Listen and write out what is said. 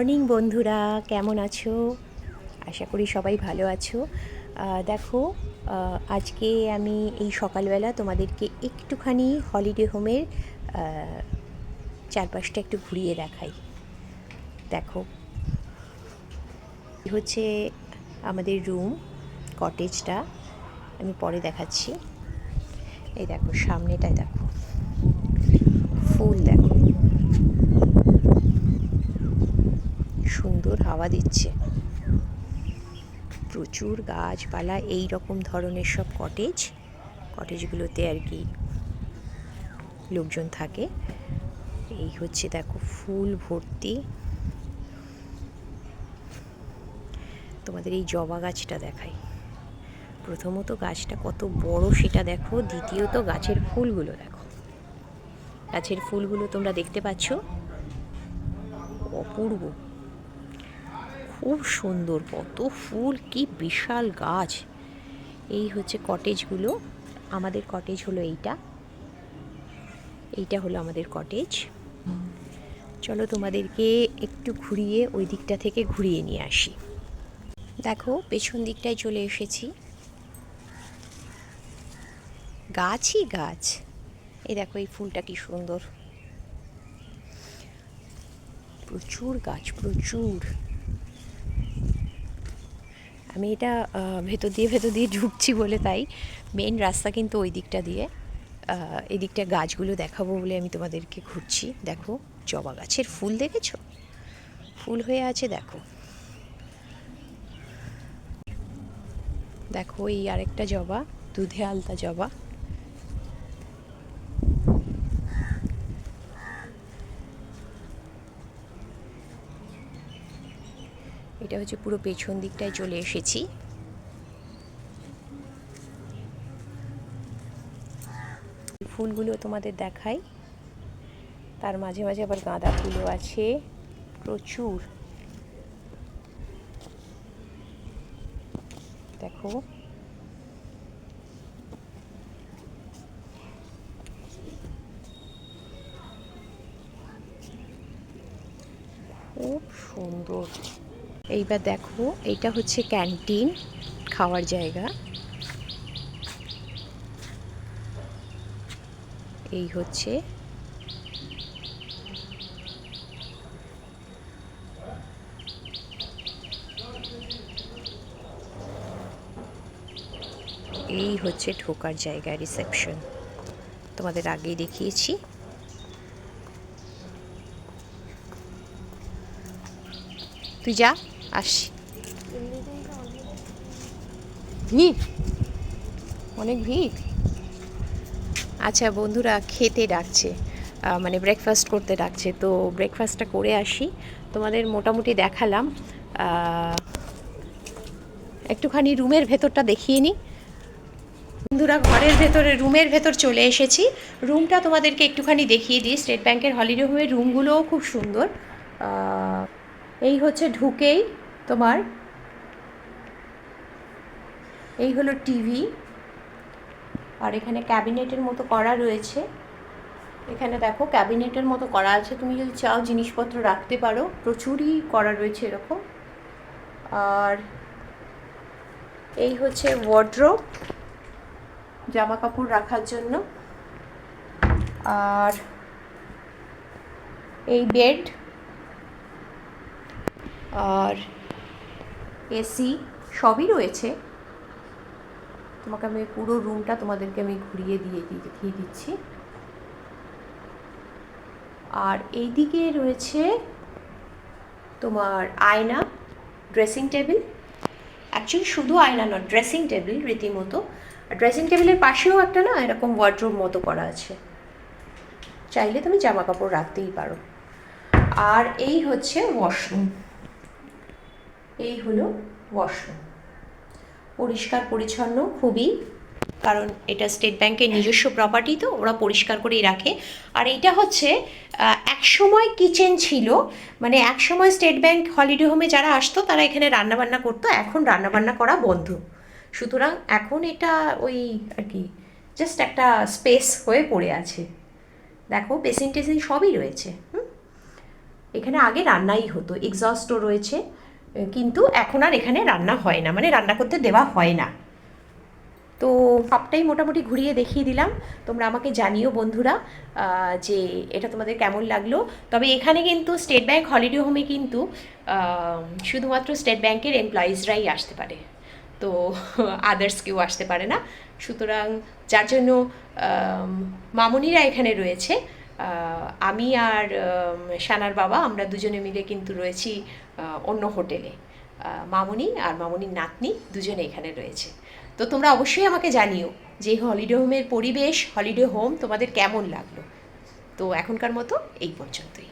Morning বন্ধুরা, কেমন আছো? আশা করি সবাই ভালো আছো। দেখো আজকে আমি এই সকালবেলা তোমাদেরকে একটুখানি হলিডে হোমের চারপাশটা একটু ঘুরিয়ে দেখাই। দেখো হচ্ছে আমাদের রুম কটেজটা আমি পরে দেখাচ্ছি। এই দেখো, সামনেটায় দেখো। ফুল দেখো। সুন্দর হাওয়া দিচ্ছে। প্রচুর গাছপালা এই রকম ধরনের সব কটেজ কটেজগুলোতে আর কি লোকজন থাকে। এই হচ্ছে দেখো ফুল ভর্তি। তোমাদের এই জবা গাছটা দেখাই। প্রথমত গাছটা কত বড় সেটা দেখো, দ্বিতীয়ত গাছের ফুলগুলো দেখো। গাছের ফুলগুলো তোমরা দেখতে পাচ্ছ। অপূর্ব। খুব সুন্দর, কত ফুল, কি বিশাল গাছ। এই হচ্ছে কটেজগুলো আমাদের কটেজ হলো এইটা। এইটা হলো আমাদের কটেজ চলো তোমাদেরকে একটু ঘুরিয়ে ওই দিকটা থেকে ঘুরিয়ে নিয়ে আসি। দেখো, পেছন দিকটায় চলে এসেছি। গাছই গাছ। এই দেখো, এই ফুলটা কি সুন্দর। প্রচুর গাছ, প্রচুর। আমি এটা ভেতর দিয়ে ভেতর দিয়ে ঢুকছি বলে তাই। মেন রাস্তা কিন্তু ওই দিকটা দিয়ে এদিকটা এই দিকটা গাছগুলো দেখাবো বলে আমি তোমাদেরকে ঘুরছি। দেখো, জবা গাছের ফুল দেখেছ? ফুল হয়ে আছে, দেখো। দেখো, এই আরেকটা জবা, দুধে আলতা জবা। এটা হচ্ছে পুরো পেছন দিকটায় চলে এসেছি। ফুলগুলো তোমাদের দেখাই। তার মাঝে মাঝে আবার গাঁদা ফুলও আছে। প্রচুর। দেখো। খুব সুন্দর। এইবার দেখো, এইটা হচ্ছে ক্যান্টিন, খাওয়ার জায়গা। এই হচ্ছে এই হচ্ছে ঢোকার জায়গা রিসেপশন তোমাদের আগেই দেখিয়েছি। তুই যা। আসি। ভিড় অনেক ভিড়। আচ্ছা বন্ধুরা খেতে ডাকছে। মানে ব্রেকফাস্ট করতে ডাকছে। তো ব্রেকফাস্টটা করে আসি। তোমাদের মোটামুটি দেখালাম। একটুখানি রুমের ভেতরটা দেখিয়ে নিই বন্ধুরা ঘরের ভেতরে রুমের ভেতর চলে এসেছি। রুমটা তোমাদেরকে একটুখানি দেখিয়ে দিই। স্টেট ব্যাংকের হলিডে হোমের রুমগুলোও খুব সুন্দর। এই হচ্ছে ঢুকেই তোমার? এই হলো টিভি আর এখানে ক্যাবিনেটের মতো করা রয়েছে। এখানে দেখো ক্যাবিনেটের মতো করা আছে। তুমি যদি চাও জিনিসপত্র রাখতে পারো। প্রচুরই করা রয়েছে এরকম। আর এই হচ্ছে ওয়ার্ড্রোব জামা কাপড় রাখার জন্য। আর এই বেড আর এসি সবই রয়েছে। তোমাকে আমি পুরো রুমটা তোমাদেরকে আমি ঘুরিয়ে দিয়ে দিয়ে দেখিয়ে দিচ্ছি। আর এইদিকে রয়েছে তোমার আয়না ড্রেসিং টেবিল অ্যাকচুয়ালি শুধু আয়না নয় ড্রেসিং টেবিল রীতিমতো। আর ড্রেসিং টেবিলের পাশেও একটা না এরকম ওয়ার্ড্রোব মতো করা আছে। চাইলে তুমি জামা কাপড় রাখতেই পারো। আর এই হচ্ছে ওয়াশরুম এই হলো ওয়াশরুম। পরিষ্কার পরিচ্ছন্ন খুবই কারণ এটা স্টেট ব্যাংকের নিজস্ব প্রপার্টি তো ওরা পরিষ্কার করেই রাখে। আর এইটা হচ্ছে আহ, একসময় কিচেন ছিল মানে একসময় স্টেট ব্যাংক হলিডে হোমে যারা আসতো তারা এখানে রান্নাবান্না করতো এখন রান্নাবান্না করা বন্ধ। সুতরাং এখন এটা ওই আর কি জাস্ট একটা স্পেস হয়ে পড়ে আছে। দেখো বেসিন টেসিন সবই রয়েছে হুম? এখানে আগে রান্নাই হতো এক্সস্টও রয়েছে। কিন্তু এখন আর এখানে রান্না হয় না মানে রান্না করতে দেওয়া হয় না। তো সবটাই মোটামুটি ঘুরিয়ে দেখিয়ে দিলাম। তোমরা আমাকে জানিও বন্ধুরা যে এটা তোমাদের কেমন লাগল। তবে এখানে কিন্তু স্টেট ব্যাংক হলিডে হোমে কিন্তু শুধুমাত্র স্টেট ব্যাংকের এমপ্লয়িজরাই আসতে পারে। তো আদার্স কেউ আসতে পারে না। সুতরাং যার জন্য মামুনিরা এখানে রয়েছে। আমি আর সানার বাবা আমরা দুজনে মিলে কিন্তু রয়েছি অন্য হোটেলে। মামুনি আর মামুনির নাতনি দুজনে এখানে রয়েছে। তো তোমরা অবশ্যই আমাকে জানিও যে হলিডে হোমের পরিবেশ, হলিডে হোম তোমাদের কেমন লাগল। তো এখনকার মতো এই পর্যন্তই।